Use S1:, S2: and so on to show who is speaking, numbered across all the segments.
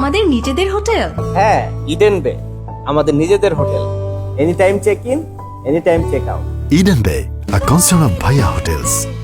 S1: নিজেদের হোটেল?
S2: হ্যাঁ Eden Bay আমাদের নিজেদের hotel. Any time check in any time check out
S3: Eden Bay a concern of Bhaiya Hotels.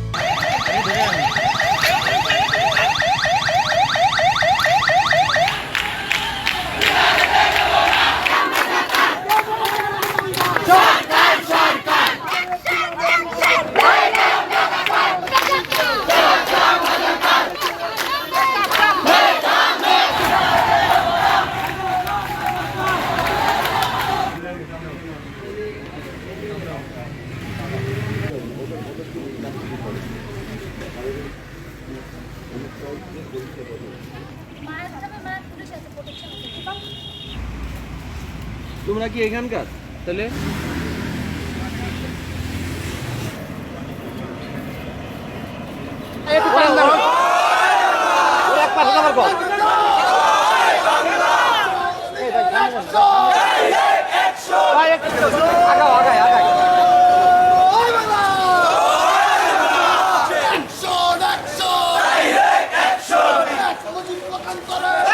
S4: তোমরা কি এখানকার? তাহলে?
S2: ভাই করে